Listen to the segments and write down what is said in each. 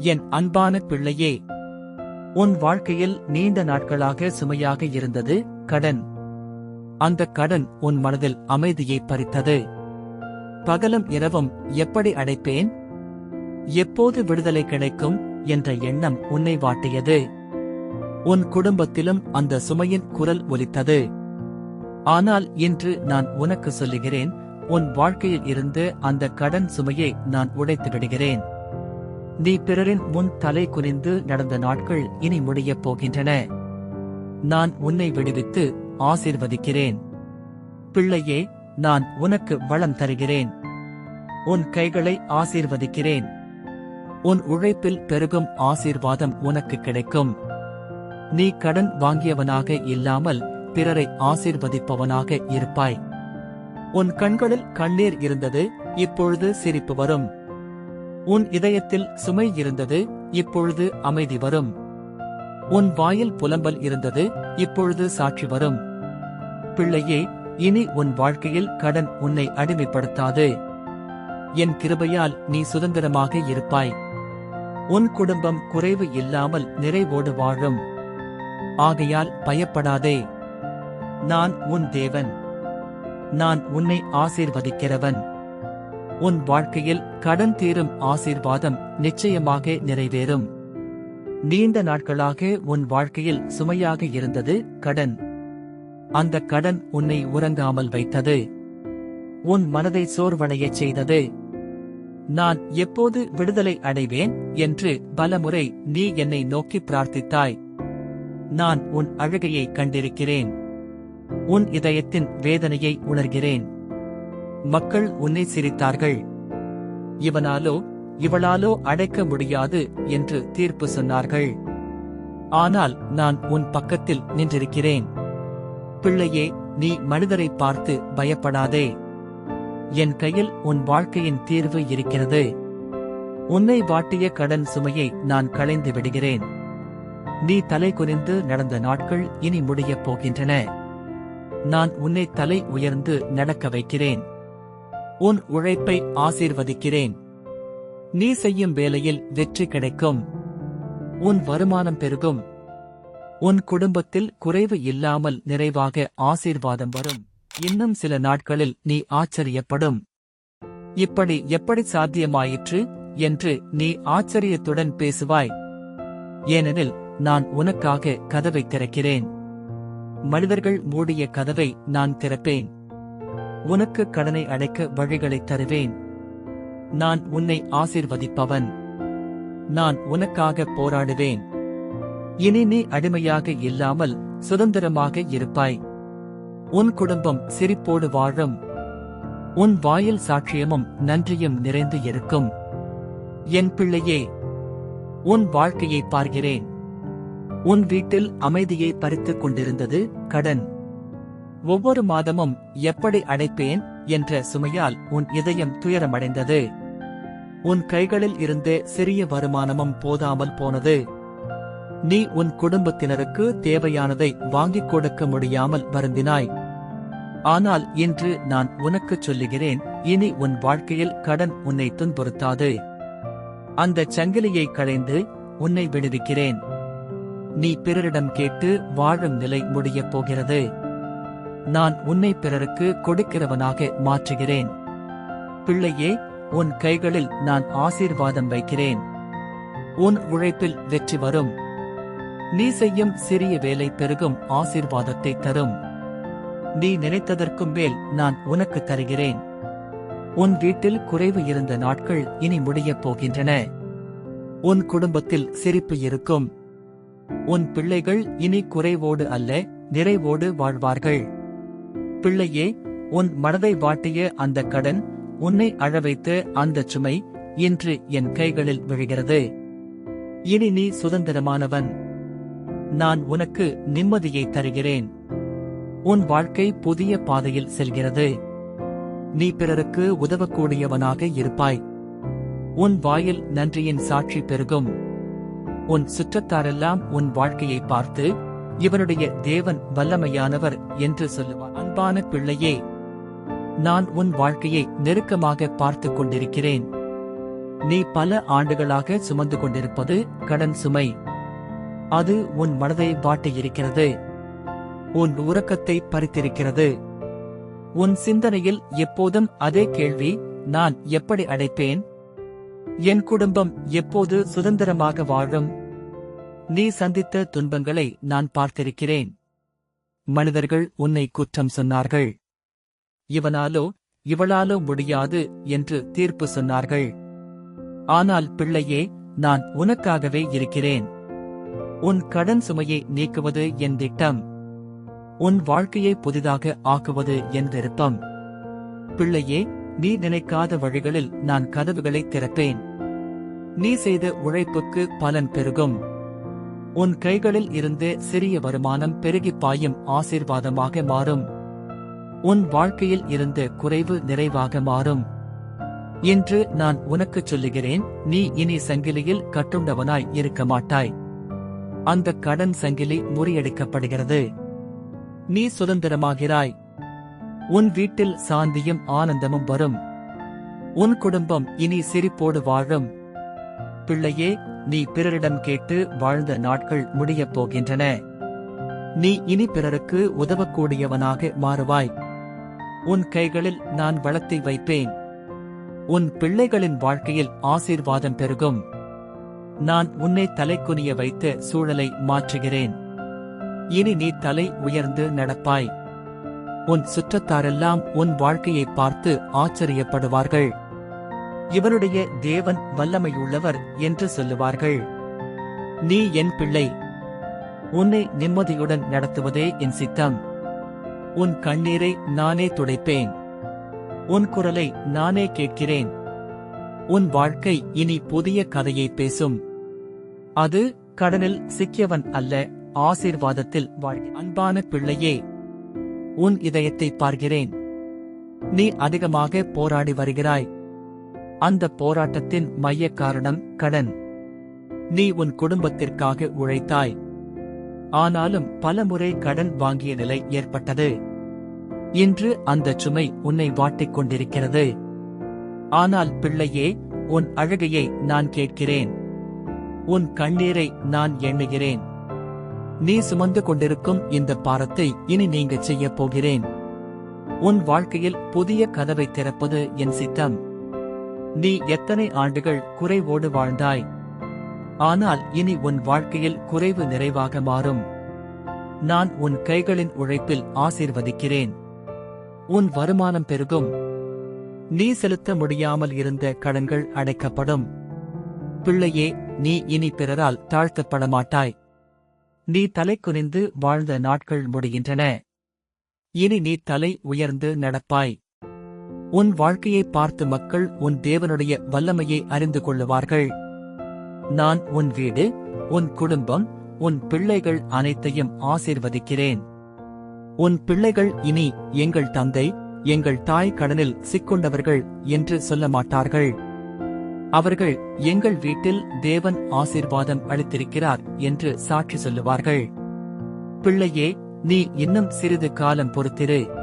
என் அன்பான பிள்ளையே உன் வாழ்க்கையில் நீண்ட நாட்களாக சுமையாக இருந்தது கடன். அந்த கடன் உன் மனதில் அமைதியை பறித்தது. பகலும் இரவும் எப்படி அடைப்பேன்? எப்போது விடுதலை கிடைக்கும் என்ற எண்ணம் உன்னை வாட்டியது. உன் குடும்பத்திலும் அந்த சுமையின் குரல் ஒலித்தது. ஆனால் இன்று நான் உனக்கு சொல்லுகிறேன் உன் வாழ்க்கையில் இருந்து அந்த கடன் சுமையை நான் உடைத்து விடுகிறேன் நீ பிறரின் முன் தலை குனிந்து நடந்த நாட்கள் இனி முடியப் போகின்றன. நான் உன்னை விடுவித்து ஆசீர்வதிக்கிறேன். பிள்ளையே நான் உனக்கு வளம் தருகிறேன். உன் கைகளை ஆசீர்வதிக்கிறேன். உன் உழைப்பில் பெருகும் ஆசீர்வாதம் உனக்கு கிடைக்கும். நீ கடன் வாங்கியவனாக இல்லாமல் பிறரை ஆசீர்வதிப்பவனாக இருப்பாய். உன் கண்களில் கண்ணீர் இருந்தது இப்பொழுது சிரிப்பு வரும். உன் இதயத்தில் சுமை இருந்தது இப்பொழுது அமைதி வரும். உன் வாயில் புலம்பல் இருந்தது இப்பொழுது சாட்சி வரும். பிள்ளையே இனி உன் வாழ்க்கையில் கடன் உன்னை அடிமைப்படுத்தாது. என் கிருபையால் நீ சுதந்திரமாக இருப்பாய். உன் குடும்பம் குறைவு இல்லாமல் நிறைவோடு வாழும். ஆகையால் பயப்படாதே. நான் உன் தேவன். நான் உன்னை ஆசீர்வதிக்கிறவன். உன் வாழ்க்கையில் கடன் தீரும் ஆசீர்வாதம் நிச்சயமாக நிறைவேறும். நீண்ட நாட்களாக உன் வாழ்க்கையில் சுமையாக இருந்தது கடன். அந்த கடன் உன்னை உறங்காமல் வைத்தது. உன் மனதை சோர்வடையச் செய்தது. நான் எப்போது விடுதலை அடைவேன் என்று பலமுறை நீ என்னை நோக்கி பிரார்த்தித்தாய். நான் உன் அழுகையை கண்டிருக்கிறேன். உன் இதயத்தின் வேதனையை உணர்கிறேன். மக்கள் உன்னை சிரித்தார்கள். இவனாலோ இவளாலோ அடைக்க முடியாது என்று தீர்ப்பு சொன்னார்கள். ஆனால் நான் உன் பக்கத்தில் நின்றிருக்கிறேன். பிள்ளையே நீ மனிதரை பார்த்து பயப்படாதே. என் கையில் உன் வாழ்க்கையின் தீர்வு இருக்கிறது. உன்னை வாட்டிய கடன் சுமையை நான் களைந்து விடுகிறேன். நீ தலை குனிந்து நடந்த நாட்கள் இனி முடியப் போகின்றன. நான் உன்னை தலை உயர்ந்து நடக்க வைக்கிறேன். உன் உழைப்பை ஆசீர்வதிக்கிறேன். நீ செய்யும் வேலையில் வெற்றி கிடைக்கும். உன் வருமானம் பெருகும். உன் குடும்பத்தில் குறைவு இல்லாமல் நிறைவாக ஆசீர்வாதம் வரும். இன்னும் சில நாட்களில் நீ ஆச்சரியப்படும். இப்படி எப்படி சாத்தியமாயிற்று என்று நீ ஆச்சரியத்துடன் பேசுவாய். ஏனெனில் நான் உனக்காக கதவை திறக்கிறேன். மனிதர்கள் மூடிய கதவை நான் திறப்பேன். உனக்கு கடனை அடைக்க வழிகளை தருவேன். நான் உன்னை ஆசீர்வதிப்பவன். நான் உனக்காக போராடுவேன். இனி நீ அடிமையாக இல்லாமல் சுதந்திரமாக இருப்பாய். உன் குடும்பம் சிரிப்போடு வாழும். உன் வாயில் சாட்சியமும் நன்றியும் நிறைந்து இருக்கும். என் பிள்ளையே உன் வாழ்க்கையை பார்க்கிறேன். உன் வீட்டில் அமைதியை பறித்துக் கொண்டிருந்தது கடன். ஒவ்வொரு மாதமும் எப்படி அடைப்பேன் என்ற சுமையால் உன் இதயம் துயரமடைந்தது. உன் கைகளில் இருந்து சிறிய வருமானமும் போதாமல் போனது. நீ உன் குடும்பத்தினருக்கு தேவையானதை வாங்கிக் கொடுக்க முடியாமல் வருந்தினாய். ஆனால் இன்று நான் உனக்குச் சொல்லுகிறேன் இனி உன் வாழ்க்கையில் கடன் உன்னை துன்புறுத்தாது. அந்த சங்கிலியை களைந்து உன்னை விடுவிக்கிறேன். நீ பிறரிடம் கேட்டு வாழும் நிலை முடியப் போகிறது. நான் உன்னை பிறருக்கு கொடுக்கிறவனாக மாற்றுகிறேன். பிள்ளையே உன் கைகளில் நான் ஆசீர்வாதம் வைக்கிறேன். உன் உழைப்பில் வெற்றி வரும். நீ செய்யும் சிறிய வேலை பெருகும் ஆசீர்வாதத்தை தரும். நீ நினைத்ததற்கும் மேல் நான் உனக்கு தருகிறேன். உன் வீட்டில் குறைவு இருந்த நாட்கள் இனி முடியப் போகின்றன. உன் குடும்பத்தில் சிரிப்பு இருக்கும். உன் பிள்ளைகள் இனி குறைவோடு அல்ல நிறைவோடு வாழ்வார்கள். பிள்ளையே உன் மனதை வாட்டிய அந்த கடன் உன்னை அழவைத்த அந்த சுமை இன்று என் கைகளில் விழுகிறது. இனி நீ சுதந்திரமானவன். நான் உனக்கு நிம்மதியை தருகிறேன். உன் வாழ்க்கை புதிய பாதையில் செல்கிறது. நீ பிறருக்கு உதவக்கூடியவனாக இருப்பாய். உன் வாயில் நன்றியின் சாட்சி பெருகும். உன் சுற்றத்தாரெல்லாம் உன் வாழ்க்கையை பார்த்து இவனுடைய தேவன் வல்லமையானவர் என்று சொல்லுவார். அன்பான பிள்ளையே நான் உன் வாழ்க்கையை நெருக்கமாக பார்த்துக் கொண்டிருக்கிறேன். நீ பல ஆண்டுகளாக சுமந்து கொண்டிருப்பது கடன் சுமை. அது உன் மனதை வாட்டியிருக்கிறது. உன் உறக்கத்தை பறித்திருக்கிறது. உன் சிந்தனையில் எப்போதும் அதே கேள்வி நான் எப்படி அடைப்பேன்? என் குடும்பம் எப்போது சுதந்திரமாக வாழும்? நீ சந்தித்த துன்பங்களை நான் பார்த்திருக்கிறேன். மனிதர்கள் உன்னை குற்றம் சொன்னார்கள். இவனாலோ இவளாலோ முடியாது என்று தீர்ப்பு சொன்னார்கள். ஆனால் பிள்ளையே நான் உனக்காகவே இருக்கிறேன். உன் கடன் சுமையை நீக்குவது என் திட்டம். உன் வாழ்க்கையை புதிதாக ஆக்குவது என் விருப்பம். பிள்ளையே நீ நினைக்காத வழிகளில் நான் கதவுகளை திறப்பேன். நீ செய்த உழைப்புக்கு பலன் பெருகும். உன் கைகளில் இருந்து சிறிய வருமானம் பெருகிப் பாயும் ஆசீர்வாதமாக மாறும். உன் வாழ்க்கையில் இருந்து குறைவு நிறைவாக மாறும். என்று நான் உனக்குச் சொல்லுகிறேன் நீ இனி சங்கிலியில் கட்டுண்டவனாய் இருக்க மாட்டாய். அந்த கடன் சங்கிலி முறியடிக்கப்படுகிறது. நீ சுதந்திரமாகிறாய். உன் வீட்டில் சாந்தியும் ஆனந்தமும் வரும். உன் குடும்பம் இனி சிரிப்போடு வாழும். பிள்ளையே நீ பிறரிடம் கேட்டு வாழ்ந்த நாட்கள் முடியப் போகின்றன. நீ இனி பிறருக்கு உதவக்கூடியவனாக மாறுவாய். உன் கைகளில் நான் வளத்தை வைப்பேன். உன் பிள்ளைகளின் வாழ்க்கையில் ஆசீர்வாதம் பெருகும். நான் உன்னை தலைக்குனிய வைத்த சூழலை மாற்றுகிறேன். இனி நீ தலை உயர்ந்து நடப்பாய். உன் சுற்றத்தாரெல்லாம் உன் வாழ்க்கையை பார்த்து ஆச்சரியப்படுவார்கள். இவருடைய தேவன் வல்லமையுள்ளவர் என்று சொல்லுவார்கள். நீ என் பிள்ளை. உன்னை நிம்மதியுடன் நடத்துவதே என் சித்தம். உன் கண்ணீரை நானே துடைப்பேன். உன் குரலை நானே கேட்கிறேன். உன் வாழ்க்கை இனி புதிய கதையை பேசும். அது கடனில் சிக்கியவன் அல்ல ஆசீர்வாதத்தில் வாழ் அன்பான பிள்ளையே உன் இதயத்தை பார்க்கிறேன். நீ அதிகமாக போராடி வருகிறாய். அந்த போராட்டத்தின் மைய காரணம் கடன். நீ உன் குடும்பத்திற்காக உழைத்தாய். ஆனாலும் பலமுறை கடன் வாங்கிய நிலை ஏற்பட்டது. இன்று அந்த சுமை உன்னை வாட்டிக் கொண்டிருக்கிறது. ஆனால் பிள்ளையே உன் அழகையை நான் கேட்கிறேன். உன் கண்ணீரை நான் எண்ணுகிறேன். நீ சுமந்து கொண்டிருக்கும் இந்த பாரத்தை இனி நீங்க செய்யப் போகிறேன். உன் வாழ்க்கையில் புதிய கதவை திறப்பது என் சித்தம். நீ எத்தனை ஆண்டுகள் குறைவோடு வாழ்ந்தாய்? ஆனால் இனி உன் வாழ்க்கையில் குறைவு நிறைவாக மாறும். நான் உன் கைகளின் உழைப்பில் ஆசீர்வதிக்கிறேன். உன் வருமானம் பெருகும். நீ செலுத்த முடியாமல் இருந்த கடன்கள் அடைக்கப்படும். பிள்ளையே நீ இனி பிறரால் தாழ்த்தப்பட மாட்டாய் நீ தலை குனிந்து வாழ்ந்த நாட்கள் முடிகின்றன. இனி நீ தலை உயர்ந்து நடப்பாய். உன் வாழ்க்கையை பார்த்து மக்கள் உன் தேவனுடைய வல்லமையை அறிந்து கொள்ளுவார்கள். நான் உன் வீடு உன் குடும்பம் உன் பிள்ளைகள் அனைத்தையும் ஆசீர்வதிக்கிறேன். உன் பிள்ளைகள் இனி எங்கள் தந்தை எங்கள் தாய் கடனில் சிக்கொண்டவர்கள் என்று சொல்ல மாட்டார்கள். அவர்கள் எங்கள் வீட்டில் தேவன் ஆசீர்வாதம் அளித்திருக்கிறார் என்று சாட்சி சொல்லுவார்கள். பிள்ளையே நீ இன்னும் சிறிது காலம் பொறுத்திரு.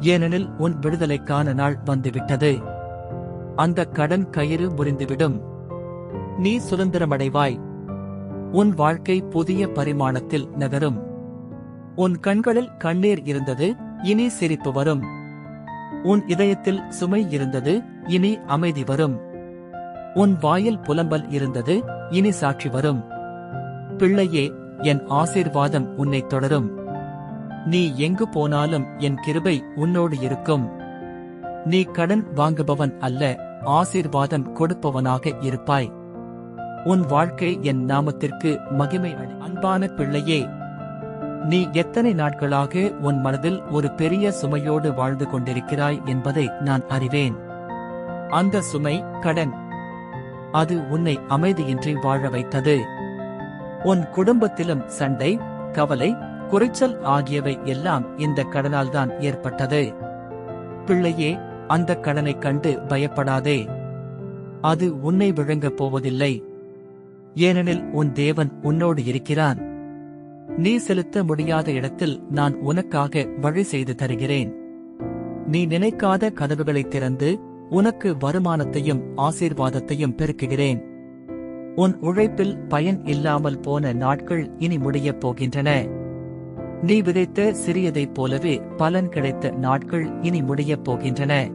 ஏனெனில் உன் விடுதலைக்கான நாள் வந்துவிட்டது. அந்த கடன் கயிறு முறிந்துவிடும். நீ சுதந்திரமடைவாய். உன் வாழ்க்கை புதிய பரிமாணத்தில் நகரும். உன் கண்களில் கண்ணீர் இருந்தது இனி சிரிப்பு வரும். உன் இதயத்தில் சுமை இருந்தது இனி அமைதி வரும். உன் வாயில் புலம்பல் இருந்தது இனி சாட்சி வரும். பிள்ளையே என் ஆசீர்வாதம் உன்னை தொடரும். நீ எங்கு போனாலும் என் கிருபை உன்னோடு இருக்கும். நீ கடன் வாங்குபவன் அல்ல ஆசீர்வாதம் கொடுப்பவனாக இருப்பாய். உன் வாழ்க்கை என் நாமத்திற்கு மகிமை அன்பான பிள்ளையே நீ எத்தனை நாட்களாக உன் மனதில் ஒரு பெரிய சுமையோடு வாழ்ந்து கொண்டிருக்கிறாய் என்பதை நான் அறிவேன். அந்த சுமை கடன். அது உன்னை அமைதியின்றி வாழ வைத்தது. உன் குடும்பத்திலும் சண்டை கவலை குறைச்சல் ஆகியவை எல்லாம் இந்த கடனால்தான் ஏற்பட்டது. பிள்ளையே அந்த கடனைக் கண்டு பயப்படாதே. அது உன்னை விழுங்கப் போவதில்லை. ஏனெனில் உன் தேவன் உன்னோடு இருக்கிறான். நீ செலுத்த முடியாத இடத்தில் நான் உனக்காக வழி செய்து தருகிறேன். நீ நினைக்காத கதவுகளை திறந்து உனக்கு வருமானத்தையும் ஆசீர்வாதத்தையும் பெருக்குகிறேன். உன் உழைப்பில் பயன் இல்லாமல் போன நாட்கள் இனி முடியப் போகின்றன. நீ விதைத்த சிறியதைப் போலவே பலன் கிடைத்த நாட்கள் இனி முடியப் போகின்றன.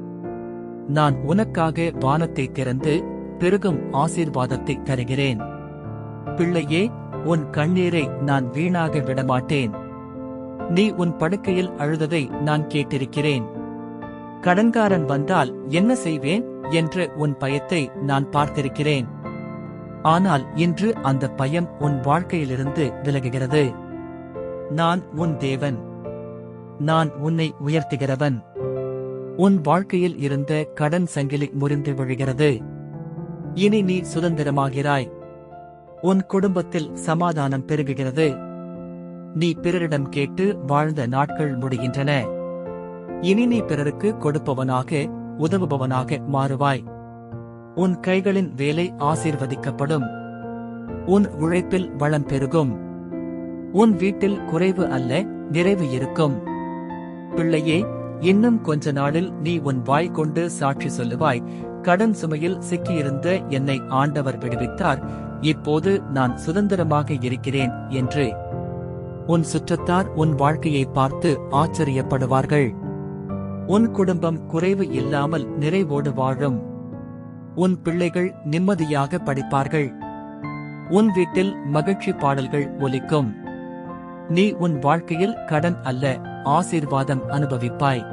நான் உனக்காக வானத்தை திறந்து பெருகும் ஆசீர்வாதத்தை தருகிறேன். பிள்ளையே உன் கண்ணீரை நான் வீணாக விடமாட்டேன். நீ உன் படுக்கையில் அழுததை நான் கேட்டிருக்கிறேன். கடன்காரன் வந்தால் என்ன செய்வேன் என்று உன் பயத்தை நான் பார்த்திருக்கிறேன். ஆனால் இன்று அந்த பயம் உன் வாழ்க்கையிலிருந்து விலகுகிறது. நான் உன் தேவன். நான் உன்னை உயர்த்துகிறவன். உன் வாழ்க்கையில் இருந்த கடன் சங்கிலி முறிந்து விழுகிறது. இனி நீ சுதந்திரமாகிறாய். உன் குடும்பத்தில் சமாதானம் பெருகுகிறது. நீ பிறரிடம் கேட்டு வாழ்ந்த நாட்கள் முடிகின்றன. இனி நீ பிறருக்கு கொடுப்பவனாக உதவுபவனாக மாறுவாய். உன் கைகளின் வேலை ஆசீர்வதிக்கப்படும். உன் உழைப்பில் வளம் பெருகும். உன் வீட்டில் குறைவு அல்ல நிறைவு இருக்கும். பிள்ளையே இன்னும் கொஞ்ச நாளில் நீ உன் வாய் கொண்டு சாட்சி சொல்லுவாய். கடன் சுமையில் சிக்கியிருந்த என்னை ஆண்டவர் விடுவித்தார். இப்போது நான் சுதந்திரமாக இருக்கிறேன் என்று. உன் சுற்றத்தார் உன் வாழ்க்கையை பார்த்து ஆச்சரியப்படுவார்கள். உன் குடும்பம் குறைவு இல்லாமல் நிறைவோடு வாழும். உன் பிள்ளைகள் நிம்மதியாக படிப்பார்கள். உன் வீட்டில் மகிழ்ச்சி பாடல்கள் ஒலிக்கும். நீ உன் வாழ்க்கையில் கடன் அல்ல ஆசீர்வாதம் அனுபவிப்பாய்.